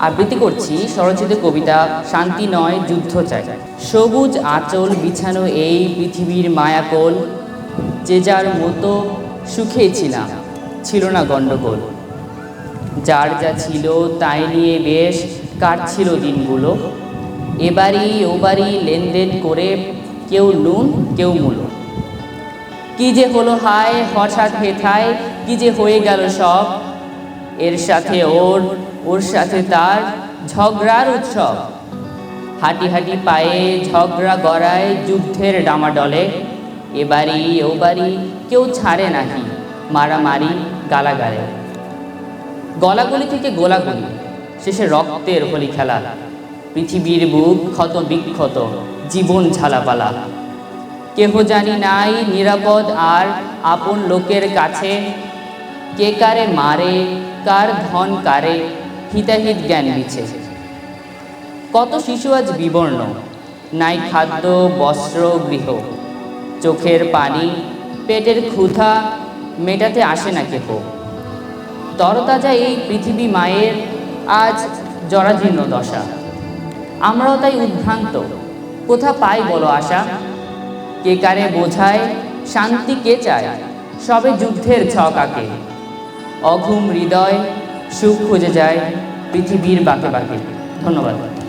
আবৃত্তি করছি স্বরচিত কবিতা শান্তি নয়, যুদ্ধ চাই। সবুজ আঁচল বিছানো এই পৃথিবীর মায়াকোল, যে যার মতো সুখে ছিলাম, ছিল না গণ্ডগোল। যার যা ছিল তাই নিয়ে বেশ কাটছিল দিনগুলো। এবারই ওবারই লেনদেন করে কেউ নুন, কেউ মূলো। কি যে হলো হায়, হঠাৎ হেথায় কি যে হয়ে গেল সব এর সাথে ওর ওর সাথে তার ঝগড়ার উৎসব। হাঁটি হাঁটি পায়ে ঝগড়া গড়ায় যুদ্ধের ডামাডলে। ও বাড়ি কেউ ছাড়ে নাকি মারামারি, গালাগালে। গলাগুলি থেকে গোলাগুলি, শেষে রক্তের হোলি খেলা। পৃথিবীর বুক ক্ষত বিক্ষত, জীবন ঝালাপালা। কেহ জানি নাই নিরাপদ আর আপন লোকের কাছে কে কারে মারে কার ধন কারে, হিতাহিত জ্ঞান মিছে কত শিশু আজ বিবর্ণ, নাই খাদ্য, বস্ত্র, গৃহ। চোখের পানি, পেটের ক্ষুধা, মেটাতে আসে না কেহ। তরতাজা এই পৃথিবী মায়ের আজ জরাজীর্ণ দশা। আমরাও তাই উদ্ভ্রান্ত, কোথা পাই বলো আশা? কে কারে বোঝায়, শান্তি কে চায়? সবে যুদ্ধের ছকাকে অঘুম হৃদয় সুখ খুঁজে যায় পৃথিবীর বাকে বাকে ধন্যবাদ।